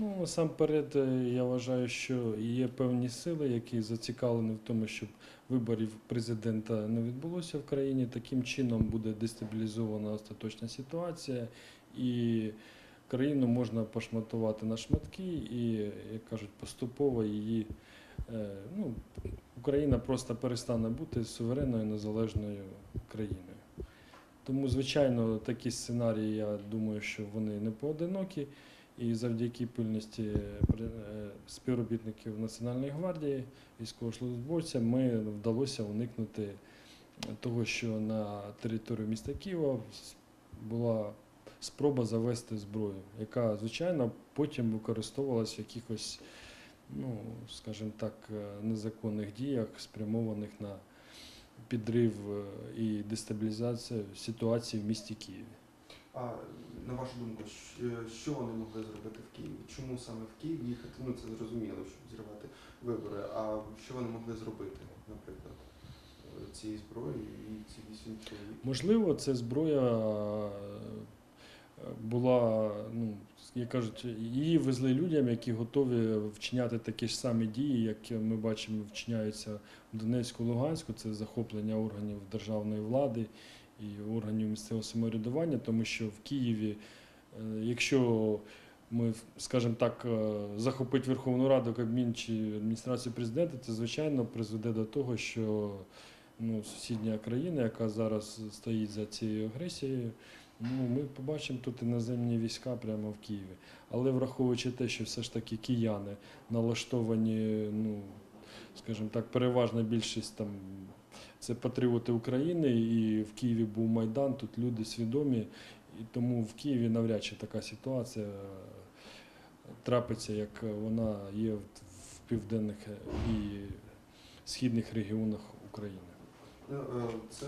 Ну, насамперед, е, я вважаю, що є певні сили, які зацікавлені в тому, щоб виборів президента не відбулося в країні. Таким чином буде дестабілізована остаточна ситуація, і країну можна пошматувати на шматки, і, як кажуть, поступово її. е, Ну, Україна просто перестане бути суверенною незалежною країною. Тому, звичайно, такі сценарії, я думаю, що вони не поодинокі. І завдяки пильності при- е, співробітників Національної гвардії, військовослужбовцям, ми вдалося уникнути того, що на територію міста Києва була спроба завести зброю, яка, звичайно, потім використовувалася в якихось, ну, скажімо так, е, незаконних діях, спрямованих на підрив е, і дестабілізацію ситуації в місті Києві. А на вашу думку, що вони могли зробити в Києві? Чому саме в Київ їхати? Ну це зрозуміло, щоб зірвати вибори. А що вони могли зробити, наприклад, е, цією зброєю і ці вісім чоловік? Можливо, ця зброя е, була, ну, як кажуть, її везли людям, які готові вчиняти такі ж самі дії, як ми бачимо, вчиняються в Донецьку, Луганську. Це захоплення органів державної влади і органів місцевого самоврядування, тому що в Києві, е, якщо ми, скажімо так, е, захопить Верховну Раду, Кабмін чи адміністрацію президента, це звичайно призведе до того, що ну, сусідня країна, яка зараз стоїть за цією агресією. Ну, ми побачимо тут іноземні війська прямо в Києві. Але враховуючи те, що все ж таки кияни налаштовані, ну, скажімо так, переважна більшість там це патріоти України, і в Києві був Майдан, тут люди свідомі, і тому в Києві навряд чи така ситуація е, трапиться, як вона є в південних е, і східних регіонах України. Е, Це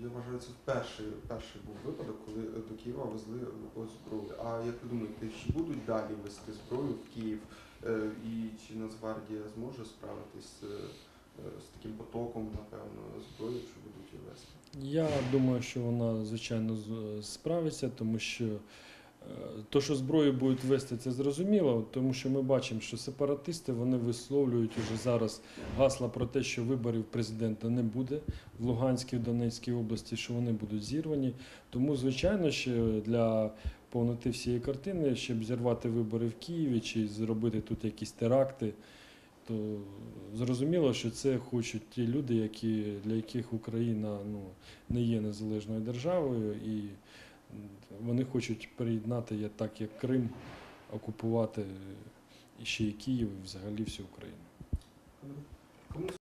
я вважаю, це перший, перший був випадок, коли до Києва везли зброю. А як ви думаєте, чи будуть далі везти зброю в Київ? І чи Нацгвардія зможе справитись таким потоком, напевно, зброї, що будуть її вести? Я думаю, що вона звичайно справиться, тому що е, то, що зброю будуть вести, це зрозуміло, тому що ми бачимо, що сепаратисти вони висловлюють уже зараз гасла про те, що виборів президента не буде в Луганській, в Донецькій області, що вони будуть зірвані. Тому, звичайно, що для повноти всієї картини, щоб зірвати вибори в Києві чи зробити тут якісь теракти, то Зрозуміло, що це хочуть ті люди, які, для яких Україна ну, не є незалежною державою, і вони хочуть приєднати так, як Крим, окупувати ще й Київ, і взагалі всю Україну.